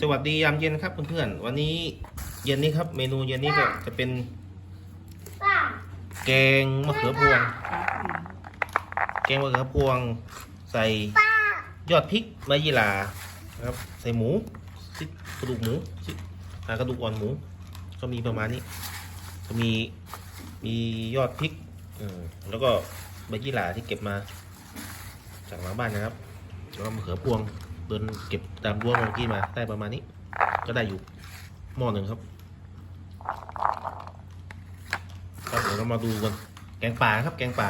สวัสดียามเย็นครับเพื่อนๆวันนี้เย็นนี้ครับ เมนูเย็นนี้ก็จะเป็นป้าแกงมะเขือพวง แกงมะเขือพวง ใส่ป้ายอดพริกมะยีหรานะครับ ใส่หมูซิกระดูกหมูซิอ่ากระดูกอ่อนหมู ก็มีประมาณนี้ ก็มีมียอดพริกอืมแล้วก็ใบยี่หร่าที่เก็บมา จากหลังบ้านนะครับแล้วก็มะเขือพวง เดินเก็บตามรั้วเมื่อกี้มาได้ประมาณนี้ ก็ได้อยู่หม้อหนึ่งครับครับเดี๋ยวเรามาดูกันแกงป่าครับ แกงป่า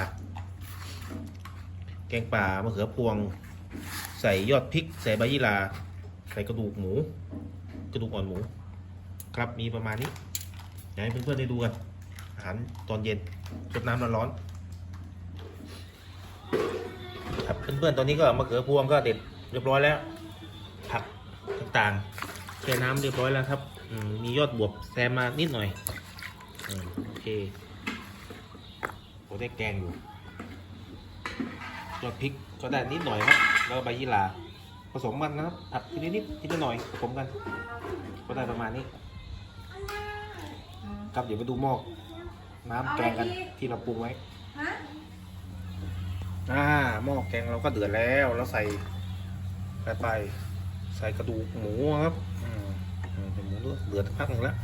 แกงป่ามะเขือพวง ใส่ยอดพริก ใส่ใบยี่หร่าใส่กระดูกหมู กระดูกอ่อนหมู ครับมีประมาณนี้อยากให้เพื่อนๆได้ดูกันอาหารตอนเย็นสดน้ำร้อนๆครับเพื่อนๆตอนนี้ก็มะเขือพวงก็เด็ดเรียบร้อยแล้ว ผักต่างๆแช่น้ำเรียบร้อยแล้วครับอืมมียอดบวบแซมมานิดหน่อยอืมโอเคผมได้แกงอยู่ยอดพริกก็ได้นิดหน่อยครับแล้วก็ใบยี่หร่าผสมกันนะครับผัดทีละนิดทีละหน่อยผสมกัน ก็ได้ประมาณนี้ครับเดี๋ยวไปดูหม้อน้ำแกงกันที่เราปรุงไว้ฮะอ่าหม้อแกงเราก็เดือดแล้ว แล้วใส่ไปไป ใส่กระดูกหมูครับอืมอืมเป็นหมูด้วยเดือดสักพักหนึ่งแล้ว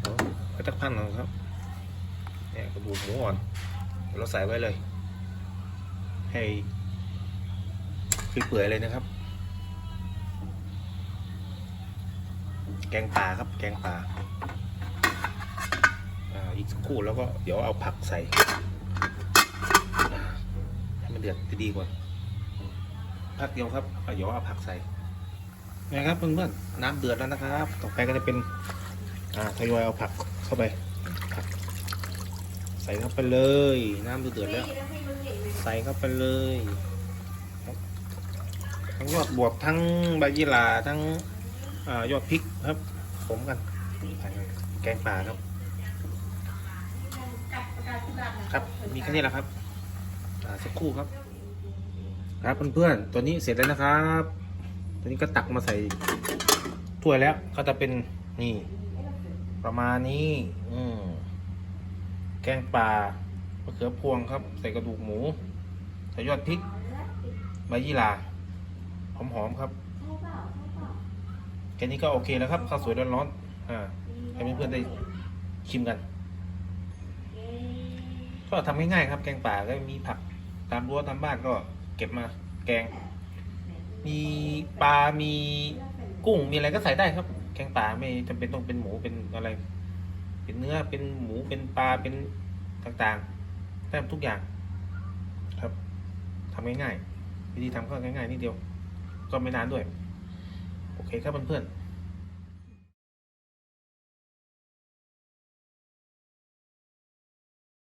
เดี๋ยวไปสักพักหนึ่งครับเนี่ยกระดูกหมูอ่อนเดี๋ยวเราใส่ไว้เลย ให้คือเปื่อยเลยนะครับ แกงป่าครับ แกงป่าอ่าอีกสักครู่แล้วก็เดี๋ยวเอาผักใส่ให้มันเดือดดีๆก่อนพักเดียวครับเดี๋ยวเอาผักใส่ นะครับเพื่อนๆน้ำเดือดแล้วนะครับ ต่อไปก็จะเป็นอ่าทยอยเอาผักเข้าไปผักใส่เข้าไปเลย น้ำเดือดแล้ว ใส่เข้าไปเลยทั้งยอดบวบทั้งใบยี่หร่าทั้งอายอดพริกครับผมกันใส่กันแกงป่าครับ ครับมีแค่นี้แหละครับสักครู่ครับ ครับเพื่อนๆตัวนี้เสร็จแล้วนะครับ ตัวนี้ก็ตักมาใส่ถ้วยแล้วก็จะเป็นนี่ ประมาณนี้ อืมแกงป่ามะเขือพวงครับ ใส่กระดูกหมูใส่ยอดพริกใบยี่หร่าหอมๆครับแค่นี้ก็โอเคแล้วครับข้าวสวยร้อนๆอ่าให้เพื่อนๆได้ชิมกัน ก็ทำง่ายๆครับ แกงป่าก็มีผัก ตามรั้วตามบ้านก็เก็บมาแกง มีปลา มีกุ้ง มีอะไรก็ใส่ได้ครับ แกงป่าไม่จำเป็นต้องเป็นหมู เป็นอะไร เป็นเนื้อ เป็นหมู เป็นปลา เป็นต่างๆได้ทุกอย่าง ครับทำง่ายๆ วิธีทำก็ง่ายๆนิดเดียว ก็ไม่นานด้วย โอเคครับเพื่อนๆ